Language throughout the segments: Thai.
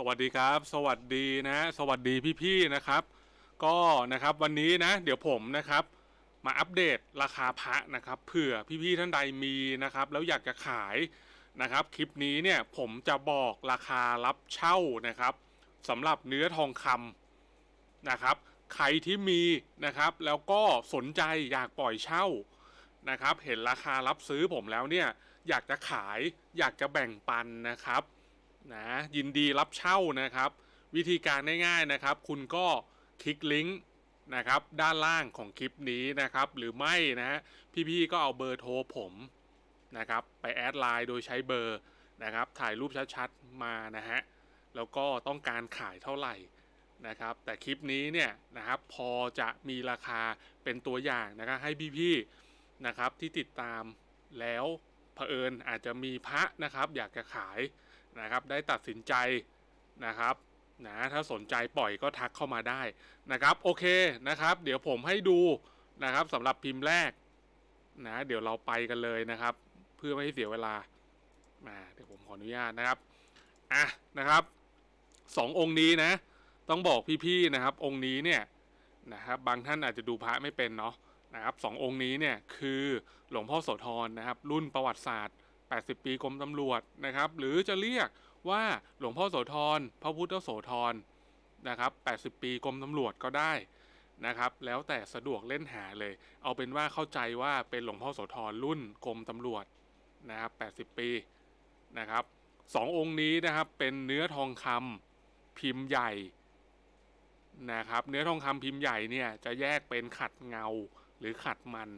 สวัสดีครับ สวัสดีนะ สวัสดีพี่ๆนะครับ ก็นะครับวันนี้นะ เดี๋ยวผมนะครับ มาอัปเดตราคาพระนะครับเผื่อพี่ๆท่านใดมีนะครับ แล้วอยากจะขายนะครับ คลิปนี้เนี่ยผมจะบอกราคารับเช่านะครับสำหรับเนื้อทองคำนะครับใครที่มีนะครับ แล้วก็สนใจอยากปล่อยเช่านะครับ เห็นราคารับซื้อผมแล้วเนี่ย อยากจะขายอยากจะแบ่งปันนะครับ นะยินดีรับเช่านะครับ วิธีการง่ายๆนะครับ คุณก็คลิกลิงก์นะครับด้านล่างของคลิปนี้นะครับ หรือไม่นะฮะพี่ๆก็เอาเบอร์โทรผมนะครับ ไปแอดไลน์โดยใช้เบอร์นะครับ ถ่ายรูปชัดๆมานะฮะแล้วก็ต้องการขายเท่าไหร่นะครับ แต่คลิปนี้เนี่ยนะครับพอจะมีราคาเป็นตัวอย่างนะครับให้พี่ๆนะครับที่ติดตามแล้วเผอิญอาจจะมีพระนะครับ อยากจะขาย นะครับ ได้ตัดสินใจนะครับนะถ้าสนใจปล่อยก็ทักเข้ามาได้นะครับโอเคนะครับ เดี๋ยวผมให้ดูนะครับสำหรับพิมพ์แรกนะเดี๋ยวเราไปกันเลยนะครับ เพื่อไม่ให้เสียเวลามาเดี๋ยวผมขออนุญาตนะครับอะนะครับสององค์นี้นะ ต้องบอกพี่ๆนะครับ องค์นี้เนี่ยนะครับบางท่านอาจจะดูพระไม่เป็นเนาะนะครับสององค์นี้เนี่ยคือหลวงพ่อโสธรนะครับ รุ่นประวัติศาสตร์ 80 ปีกรมตำรวจนะครับ หรือจะเรียกว่าหลวงพ่อโสธรพระพุทธโสธรนะครับ 80 ปีกรมตำรวจก็ได้นะครับ แล้วแต่สะดวกเล่นหาเลย เอาเป็นว่าเข้าใจว่าเป็นหลวงพ่อโสธรรุ่นกรมตำรวจนะครับ 80 ปีนะครับสององค์นี้นะครับเป็นเนื้อทองคำพิมพ์ใหญ่นะครับ เนื้อทองคำพิมพ์ใหญ่เนี่ยจะแยกเป็นขัดเงาหรือขัดมัน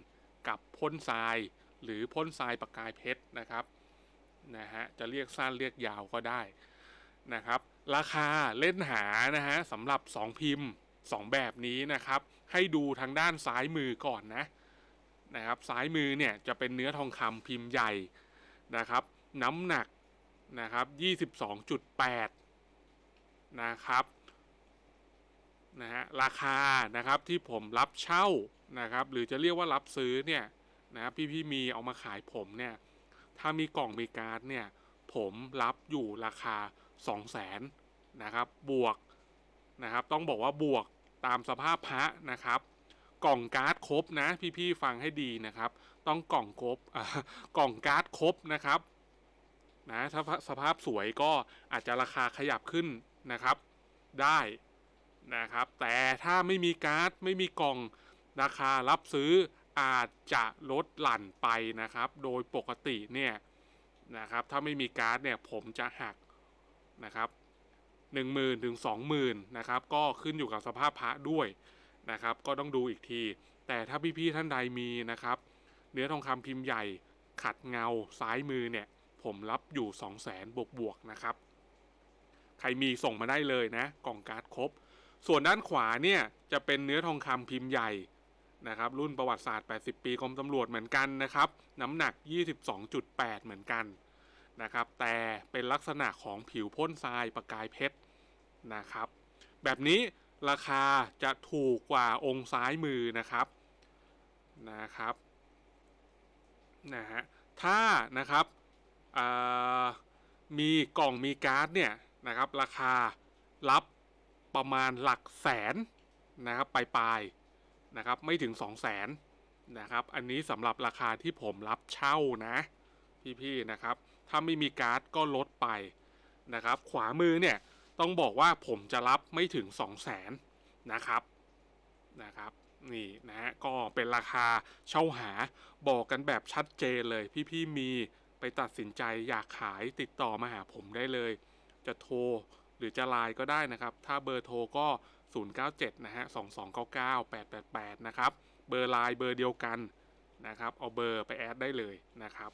กับพ่นทราย หรือพ่นทรายประกายเพชรนะครับนะฮะจะเรียกสั้นเรียกยาวก็ได้นะครับ ราคาเล่นหานะฮะสำหรับ 2 พิมพ์ 2 แบบนี้นะครับ ให้ดูทางด้านซ้ายมือก่อนนะนะครับซ้ายมือเนี่ยจะเป็นเนื้อทองคำพิมพ์ใหญ่นะครับ น้ำหนักนะครับ 22.8 นะครับนะฮะราคานะครับที่ผมรับเช่านะครับ หรือจะเรียกว่ารับซื้อเนี่ย นะครับพี่ๆมีเอามาขายผมเนี่ย ถ้ามีกล่องมีการ์ดเนี่ย ผมรับอยู่ราคา 2 0 0แสนนะครับ บวกนะครับ ต้องบอกว่าบวกตามสภาพพระนะครับ กล่องการ์ดครบนะ พี่ๆฟังให้ดีนะครับ ต้องกล่องครบกล่องการ์ดครบนะครับนะถ้าสภาพสวยก็อาจจะราคาขยับขึ้นนะครับ ได้นะครับ แต่ถ้าไม่มีการ์ดไม่มีกล่องราคารับซื้อ อาจจะลดหลั่นไปนะครับ โดยปกติเนี่ยนะครับถ้าไม่มีการ์ดเนี่ยผมจะหักนะครับ10,000ถึง20,000นะครับก็ขึ้นอยู่กับสภาพพระด้วยนะครับ ก็ต้องดูอีกที แต่ถ้าพี่ๆท่านใดมีนะครับ เนื้อทองคำพิมพ์ใหญ่ขัดเงาซ้ายมือเนี่ย ผมรับอยู่ 2 0 0 0 0 0บวกบวกๆนะครับ ใครมีส่งมาได้เลยนะ กล่องการ์ดครบ ส่วนด้านขวาเนี่ยจะเป็นเนื้อทองคำพิมพ์ใหญ่ นะครับรุ่นประวัติศาสตร์ 80 ปีกรมตำรวจเหมือนกันนะครับน้ำหนัก 22.8 เหมือนกันนะครับแต่เป็นลักษณะของผิวพ่นทรายประกายเพชรนะครับแบบนี้ราคาจะถูกกว่าองค์ซ้ายมือนะครับนะครับนะฮะถ้านะครับมีกล่องมีการ์ดเนี่ยนะครับราคารับประมาณหลักแสนนะครับปลายๆ นะครับไม่ถึง 2 0 0แสนนะครับอันนี้สำหรับราคาที่ผมรับเช่านะ พี่ๆนะครับ ถ้าไม่มีการ์ดก็ลดไปนะครับ ขวามือเนี่ยต้องบอกว่าผมจะรับไม่ถึง 2 0 0แสนนะครับนะครับนี่นะฮะก็เป็นราคาเช่าหาบอกกันแบบชัดเจนเลย พี่ๆมีไปตัดสินใจอยากขายติดต่อมาหาผมได้เลย จะโทรหรือจะไลน์ก็ได้นะครับ ถ้าเบอร์โทรก็ 097นะฮะ2299 888 นะครับ เบอร์ไลน์เบอร์เดียวกันนะครับ เอาเบอร์ไปแอดได้เลยนะครับ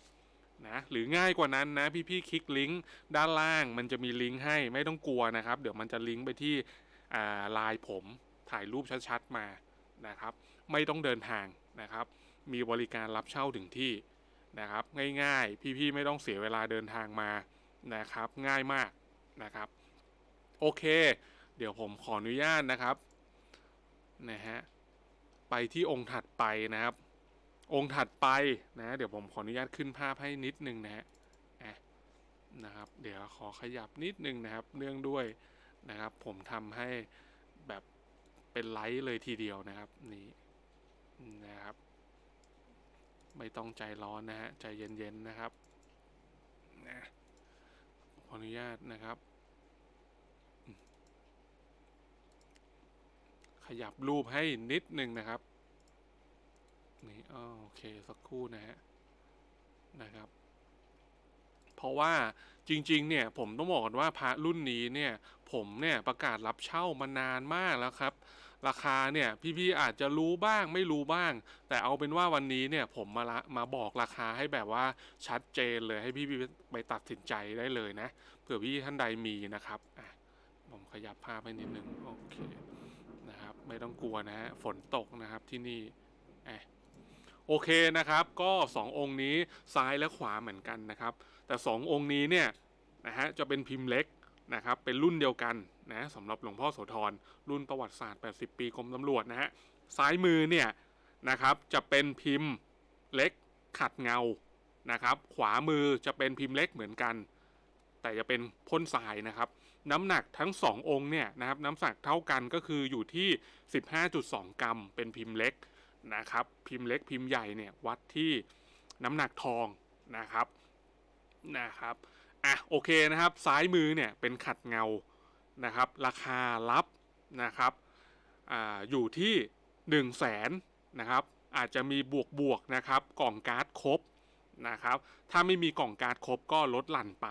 นะหรือง่ายกว่านั้นนะพี่ๆคลิกลิงก์ด้านล่างมันจะมีลิงก์ให้ไม่ต้องกลัวนะครับ เดี๋ยวมันจะลิงก์ไปที่ไลน์ผมถ่ายรูปชัดๆมานะครับ ไม่ต้องเดินทางนะครับ มีบริการรับเช่าถึงที่นะครับ ง่ายๆ พี่ๆไม่ต้องเสียเวลาเดินทางมานะครับ ง่ายมากนะครับ โอเค เดี๋ยวผมขออนุญาตนะครับนะฮะไปที่องค์ถัดไปนะครับ องค์ถัดไปนะเดี๋ยวผมขออนุญาตขึ้นภาพให้นิดนึงนะฮะนะครับ เดี๋ยวขอขยับนิดนึงนะครับ เนื่องด้วยนะครับ ผมทำให้แบบเป็นไลท์เลยทีเดียวนะครับนี่นะครับ ไม่ต้องใจร้อนนะฮะใจเย็นๆนะครับนะขออนุญาตนะครับอืม ขยับรูปให้นิดนึงนะครับนี่โอเคสักครู่นะฮะนะครับ เพราะว่าจริงๆ เนี่ยผมต้องบอกก่อนว่าพระรุ่นนี้เนี่ย ผมเนี่ยประกาศรับเช่ามานานมากแล้วครับ ราคาเนี่ยพี่ๆอาจจะรู้บ้างไม่รู้บ้าง แต่เอาเป็นว่าวันนี้เนี่ยผมมาละมาบอกราคาให้แบบว่าชัดเจนเลยให้พี่ๆไปตัดสินใจได้เลยนะเผื่อพี่ท่านใดมีนะครับอะผมขยับภาพให้นิดนึงโอเค ไม่ต้องกลัวนะฮะฝนตกนะครับที่นี่อะโอเคนะครับก็สององค์นี้ซ้ายและขวาเหมือนกันนะครับ แต่สององค์นี้เนี่ยนะฮะจะเป็นพิมพ์เล็กนะครับเป็นรุ่นเดียวกันนะสำหรับหลวงพ่อโสธรรุ่นประวัติศาสตร์ 80 ปีกรมตำรวจนะฮะซ้ายมือเนี่ยนะครับจะเป็นพิมพ์เล็กขัดเงานะครับ ขวามือจะเป็นพิมพ์เล็กเหมือนกัน แต่จะเป็นพ่นทรายนะครับ น้ำหนักทั้ง 2 องค์เนี่ยนะครับน้ำหนักเท่ากันก็คืออยู่ที่ 15.2 กรัม เป็นพิมพ์เล็กนะครับพิมพ์เล็กพิมพ์ใหญ่เนี่ยวัดที่น้ำหนักทองนะครับนะครับอะโอเคนะครับซ้ายมือเนี่ยเป็นขัดเงานะครับราคารับนะครับอ่าอยู่ที่1 0 0 0 0แสนนะครับอาจจะมีบวกบวกนะครับกล่องการ์ดครบนะครับถ้าไม่มีกล่องการ์ดครบก็ลดหลั่นไป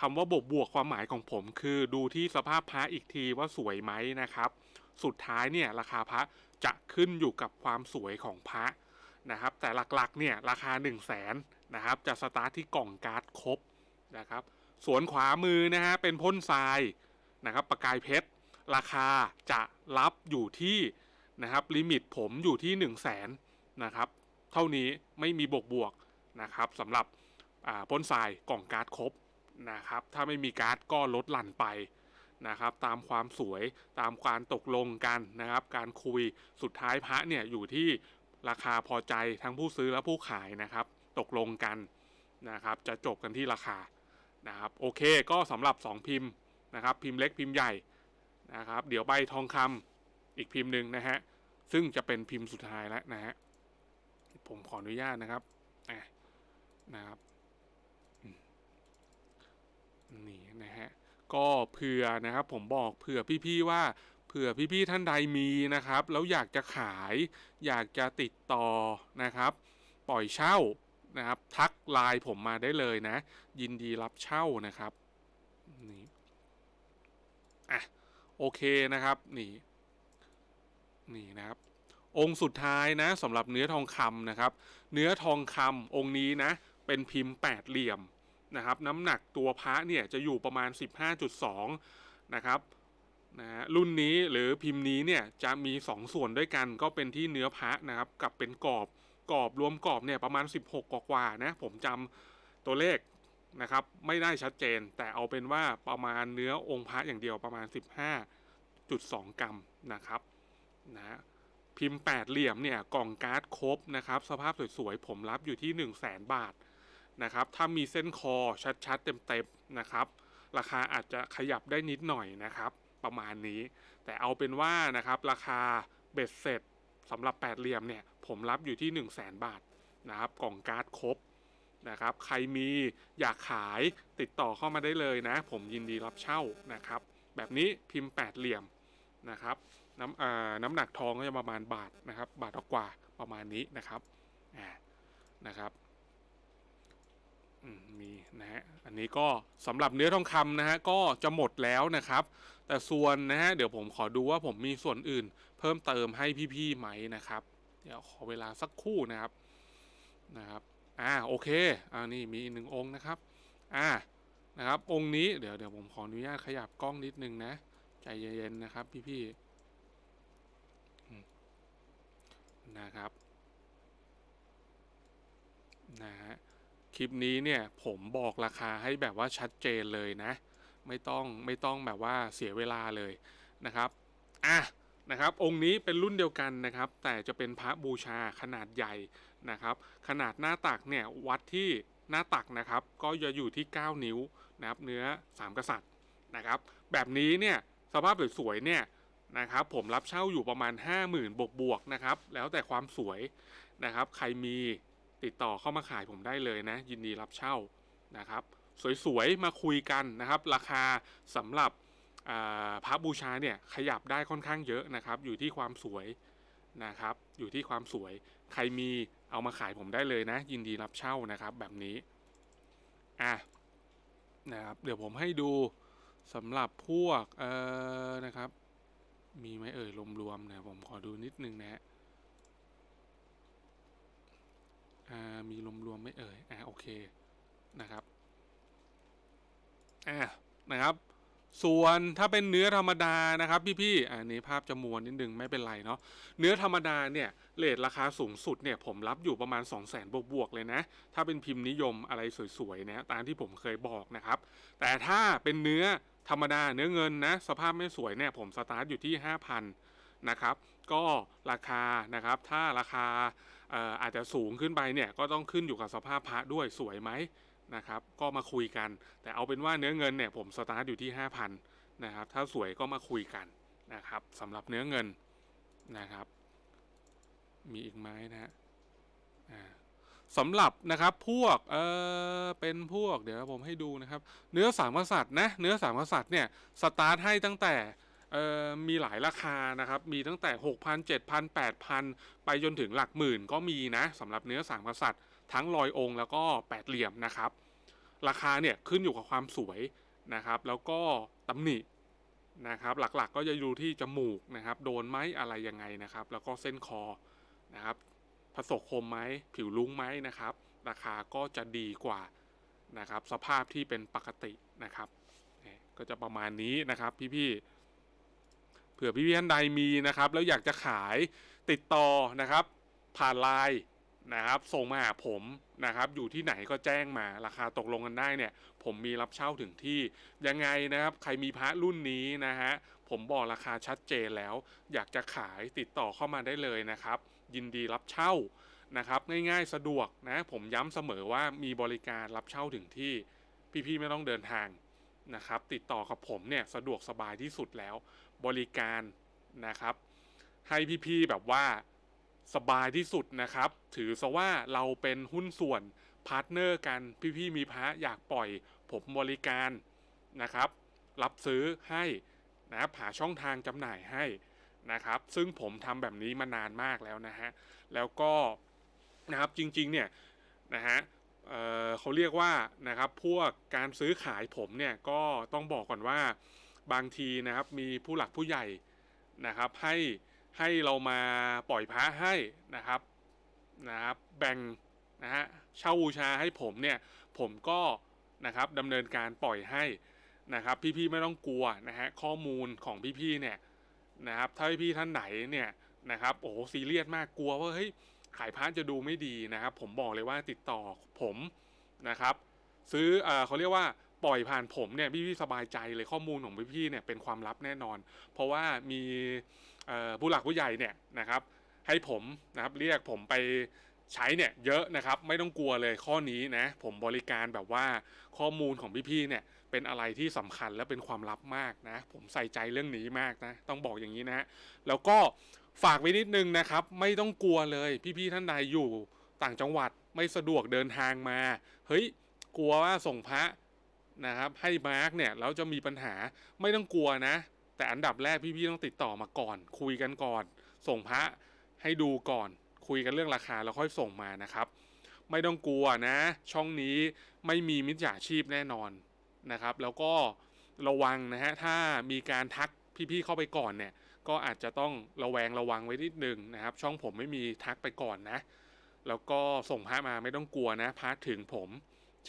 คำว่าบวกบวกความหมายของผม คือดูที่สภาพพระอีกทีว่าสวยไหมนะครับ สุดท้ายเนี่ยราคาพระจะขึ้นอยู่กับความสวยของพระนะครับ แต่หลักๆเนี่ยราคา 1 0 0 0 0แสนนะครับ จะสตาร์ทที่กล่องการ์ดครบนะครับ ส่วนขวามือนะฮะเป็นพ่นทรายนะครับประกายเพชร ราคาจะรับอยู่ที่นะครับลิมิตผมอยู่ที่ 1 0 0 0 0แสนนะครับเท่านี้ไม่มีบวกบวกนะครับสำหรับพ่นทรายกล่องการ์ดครบ นะครับ ถ้าไม่มีการ์ดก็ลดหลั่นไปนะครับ ตามความสวยตามการตกลงกันนะครับ การคุยสุดท้ายพระเนี่ยอยู่ที่ราคาพอใจทั้งผู้ซื้อและผู้ขายนะครับ ตกลงกันนะครับ จะจบกันที่ราคานะครับ โอเคก็สำหรับ 2 พิมพ์นะครับ พิมพ์เล็กพิมพ์ใหญ่นะครับ เดี๋ยวใบทองคำอีกพิมพ์หนึ่งนะฮะซึ่งจะเป็นพิมพ์สุดท้ายแล้วนะฮะผมขออนุญาตนะครับนะครับ นี่นะฮะก็เผื่อนะครับผมบอกเผื่อพี่ๆว่าเผื่อพี่ๆท่านใดมีนะครับ แล้วอยากจะขาย อยากจะติดต่อนะครับ ปล่อยเช่านะครับ ทักไลน์ผมมาได้เลยนะ ยินดีรับเช่านะครับนี่อะโอเคนะครับนี่นี่นะครับ องค์สุดท้ายนะสำหรับเนื้อทองคำนะครับ เนื้อทองคำองค์นี้นะ เป็นพิมพ์แปดเหลี่ยม นะครับน้ำหนักตัวพระเนี่ยจะอยู่ประมาณ 15.2 นะครับนะฮะรุ่นนี้หรือพิมพ์นี้เนี่ยจะมี 2 ส่วนด้วยกันก็เป็นที่เนื้อพระนะครับกับเป็นกรอบกรอบรวมกรอบเนี่ยประมาณ 16 กว่าๆนะผมจำตัวเลขนะครับไม่ได้ชัดเจน แต่เอาเป็นว่าประมาณเนื้อองค์พระอย่างเดียวประมาณ 15.2 กรัมนะครับนะฮะพิมพ์ 8 เหลี่ยมเนี่ยกล่องการ์ดครบนะครับสภาพสวยๆผมรับอยู่ที่ 1 0 0 0 0แบาท นะครับ ถ้ามีเส้นคอชัดๆเต็มๆนะครับ ราคาอาจจะขยับได้นิดหน่อยนะครับ ประมาณนี้ แต่เอาเป็นว่านะครับราคาเบ็ดเสร็จสำหรับแปดเหลี่ยมเนี่ยผมรับอยู่ที่ 1 0 0 0 0แบาทนะครับกล่องการ์ดครบนะครับ ใครมีอยากขายติดต่อเข้ามาได้เลยนะ ผมยินดีรับเช่านะครับ แบบนี้พิมพ์แปดเหลี่ยมนะครับน้ำน้ำหนักทองก็จะประมาณบาทนะครับ บาทกว่าประมาณนี้นะครับนะครับ มีนะฮะอันนี้ก็สำหรับเนื้อทองคำนะฮะก็จะหมดแล้วนะครับ แต่ส่วนนะฮะเดี๋ยวผมขอดูว่าผมมีส่วนอื่น เพิ่มเติมให้พี่ๆไหมนะครับ เดี๋ยวขอเวลาสักครู่นะครับนะครับอ่าโอเคอ่านี่มีอีกหนึ่งองค์นะครับอ่านะครับองค์นี้เดี๋ยวเดี๋ยวผมขออนุญาตขยับกล้องนิดนึงนะใจเย็นๆนะครับ พี่ๆนะครับนะฮะ คลิปนี้เนี่ยผมบอกราคาให้แบบว่าชัดเจนเลยนะ ไม่ต้องไม่ต้องแบบว่าเสียเวลาเลยนะครับอะนะครับองค์นี้เป็นรุ่นเดียวกันนะครับ แต่จะเป็นพระบูชาขนาดใหญ่นะครับ ขนาดหน้าตักเนี่ยวัดที่หน้าตักนะครับ ก็จะอยู่ที่ 9 นิ้วนะครับเนื้อสามกษัตริย์นะครับ แบบนี้เนี่ยสภาพสวยๆเนี่ยนะครับ ผมรับเช่าอยู่ประมาณ 50,000 บวกบวกๆนะครับ แล้วแต่ความสวยนะครับ ใครมี ติดต่อเข้ามาขายผมได้เลยนะ ยินดีรับเช่านะครับ สวยๆ มาคุยกันนะครับ ราคาสำหรับพระบูชาเนี่ยขยับได้ค่อนข้างเยอะนะครับ อยู่ที่ความสวยนะครับ อยู่ที่ความสวยใครมีเอามาขายผมได้เลยนะ ยินดีรับเช่านะครับ แบบนี้อะนะครับเดี๋ยวผมให้ดูสำหรับพวกเอ่อนะครับ มีไหมเอ่ยรวมๆนะผมขอดูนิดนึงนะฮะ อ่ามีรวมๆไม่เอ่ยอ่าโอเคนะครับ อ่านะครับ ส่วนถ้าเป็นเนื้อธรรมดานะครับพี่ๆอันนี้ภาพจะมวนนิดนึงไม่เป็นไรเนาะเนื้อธรรมดาเนี่ยเลทราคาสูงสุดเนี่ยผมรับอยู่ประมาณ 2 0 0 0 0 0บวกๆเลยนะ ถ้าเป็นพิมพ์นิยมอะไรสวยๆนะตามที่ผมเคยบอกนะครับ แต่ถ้าเป็นเนื้อธรรมดาเนื้อเงินนะสภาพไม่สวยเนี่ยผมสตาร์ทอยู่ที่ 5,000นะครับก็ราคานะครับถ้าราคา อาจจะสูงขึ้นไปเนี่ยก็ต้องขึ้นอยู่กับสภาพพระด้วยสวยไหมนะครับก็มาคุยกัน แต่เอาเป็นว่าเนื้อเงินเนี่ยผมสตาร์ทอยู่ที่ 5,000นะครับถ้าสวยก็มาคุยกันนะครับสำหรับเนื้อเงินนะครับ มีอีกไหมนะฮะสำหรับนะครับพวกเออเป็นพวกเดี๋ยวผมให้ดูนะครับ เนื้อสามกษัตริย์นะเนื้อสามกษัตริย์เนี่ยสตาร์ทให้ตั้งแต่ มีหลายราคานะครับ มีตั้งแต่ 6,000 7,000 8,000 ไปจนถึงหลักหมื่นก็มีนะสำหรับเนื้อสามกษัตริย์ทั้งลอยองค์แล้วก็แปดเหลี่ยมนะครับ ราคาเนี่ยขึ้นอยู่กับความสวยนะครับ แล้วก็ตำหนินะครับ หลักๆก็จะดูที่จมูกนะครับ โดนไหมอะไรยังไงนะครับ แล้วก็เส้นคอนะครับผสกคมไหมผิวลุ้งไหมนะครับ ราคาก็จะดีกว่านะครับ สภาพที่เป็นปกตินะครับ ก็จะประมาณนี้นะครับพี่ๆ เผื่อพี่ๆท่านใดมีนะครับแล้วอยากจะขายติดต่อนะครับ ผ่านไลน์นะครับส่งมาหาผมนะครับอยู่ที่ไหนก็แจ้งมาราคาตกลงกันได้เนี่ย ผมมีรับเช่าถึงที่ยังไงนะครับ ใครมีพระรุ่นนี้นะฮะผมบอกราคาชัดเจนแล้ว อยากจะขายติดต่อเข้ามาได้เลยนะครับ ยินดีรับเช่านะครับ ง่ายๆสะดวกนะผมย้ำเสมอว่ามีบริการรับเช่าถึงที่ พี่ๆไม่ต้องเดินทางนะครับ ติดต่อกับผมเนี่ยสะดวกสบายที่สุดแล้ว บริการนะครับ ให้พี่ๆแบบว่าสบายที่สุดนะครับ ถือซะว่าเราเป็นหุ้นส่วนพาร์ทเนอร์กันพี่ๆมีพระอยากปล่อยผมบริการนะครับ รับซื้อให้นะครับหาช่องทางจำหน่ายให้นะครับ ซึ่งผมทำแบบนี้มานานมากแล้วนะฮะแล้วก็นะครับจริงๆเนี่ยนะฮะเเขาเรียกว่านะครับพวกการซื้อขายผมเนี่ยก็ต้องบอกก่อนว่า บางทีนะครับมีผู้หลักผู้ใหญ่นะครับให้ให้เรามาปล่อยพระให้นะครับนะครับแบ่งนะฮะเช่าบูชาให้ผมเนี่ยผมก็นะครับดำเนินการปล่อยให้นะครับ พี่ๆไม่ต้องกลัวนะฮะข้อมูลของพี่ๆเนี่ยนะครับถ้าพี่ท่านไหนเนี่ยนะครับโอ้โหซีเรียสมากกลัวว่าเฮ้ยขายพระจะดูไม่ดีนะครับ ผมบอกเลยว่าติดต่อผมนะครับ ซื้อเออเขาเรียกว่า ปล่อยผ่านผมเนี่ยพี่ๆสบายใจเลยข้อมูลของพี่ๆเนี่ยเป็นความลับแน่นอน เพราะว่ามีผู้หลักผู้ใหญ่เนี่ยนะครับ ให้ผมนะครับเรียกผมไปใช้เนี่ยเยอะนะครับไม่ต้องกลัวเลยข้อนี้นะผมบริการแบบว่าข้อมูลของพี่ๆเนี่ยเป็นอะไรที่สำคัญและเป็นความลับมากนะ ผมใส่ใจเรื่องนี้มากนะ ต้องบอกอย่างนี้นะฮะแล้วก็ฝากไว้นิดนึงนะครับ ไม่ต้องกลัวเลยพี่ๆท่านใดอยู่ต่างจังหวัดไม่สะดวกเดินทางมา เฮ้ยกลัวว่าส่งพระ นะครับให้มาร์กเนี่ยแล้วจะมีปัญหาไม่ต้องกลัวนะ แต่อันดับแรกพี่ๆต้องติดต่อมาก่อน คุยกันก่อน ส่งพระให้ดูก่อน คุยกันเรื่องราคาแล้วค่อยส่งมานะครับ ไม่ต้องกลัวนะ ช่องนี้ไม่มีมิจฉาชีพแน่นอนนะครับ แล้วก็ระวังนะฮะถ้ามีการทักพี่ๆเข้าไปก่อนเนี่ย ก็อาจจะต้องระแวงระวังไว้นิดนึงนะครับ ช่องผมไม่มีทักไปก่อนนะ แล้วก็ส่งพระมาไม่ต้องกลัวนะพระถึงผม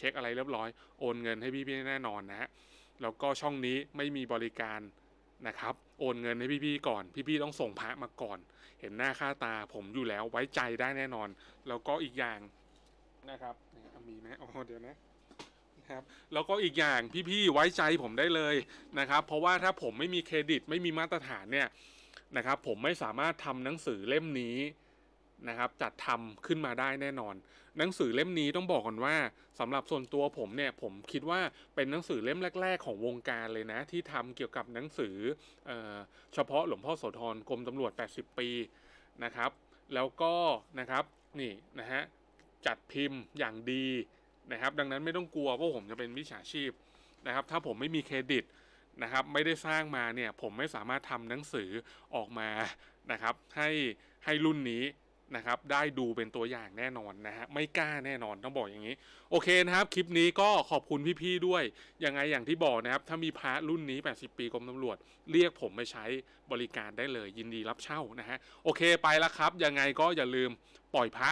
เช็คอะไรเรียบร้อยโอนเงินให้พี่ๆแน่นอนนะฮะแล้วก็ช่องนี้ไม่มีบริการนะครับ โอนเงินให้พี่ๆก่อน พี่ๆต้องส่งพระมาก่อน เห็นหน้าค่าตาผมอยู่แล้วไว้ใจได้แน่นอน แล้วก็อีกอย่างนะครับมีไหมอ๋อเดี๋ยวนะนะครับแล้วก็อีกอย่างพี่ๆไว้ใจผมได้เลยนะครับ เพราะว่าถ้าผมไม่มีเครดิตไม่มีมาตรฐานเนี่ยนะครับ ผมไม่สามารถทำหนังสือเล่มนี้ นะครับ จัดทำขึ้นมาได้แน่นอน หนังสือเล่มนี้ต้องบอกก่อนว่าสำหรับส่วนตัวผมเนี่ยผมคิดว่าเป็นหนังสือเล่มแรก ๆ ของวงการเลยนะ ที่ทำเกี่ยวกับหนังสือเออเฉพาะหลวงพ่อโสธรกรมตำรวจ 80 ปีนะครับ แล้วก็นะครับนี่นะฮะจัดพิมพ์อย่างดีนะครับ ดังนั้นไม่ต้องกลัวว่าผมจะเป็นมิจฉาชีพนะครับ ถ้าผมไม่มีเครดิตนะครับไม่ได้สร้างมาเนี่ยผมไม่สามารถทำหนังสือออกมานะครับ ให้ให้รุ่นนี้ นะครับได้ดูเป็นตัวอย่างแน่นอนนะฮะไม่กล้าแน่นอนต้องบอกอย่างนี้ โอเคนะครับ คลิปนี้ก็ขอบคุณพี่ๆด้วยยังไงอย่างที่บอกนะครับ ถ้ามีพระรุ่นนี้ 80 ปีกรมตำรวจ เรียกผมไปใช้บริการได้เลยยินดีรับเช่านะฮะโอเคไปแล้วครับ ยังไงก็อย่าลืมปล่อยพระ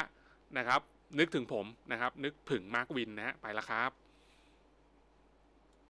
นะครับ นึกถึงผมนะครับ นึกถึงมาร์กวินนะฮะไปแล้วครับ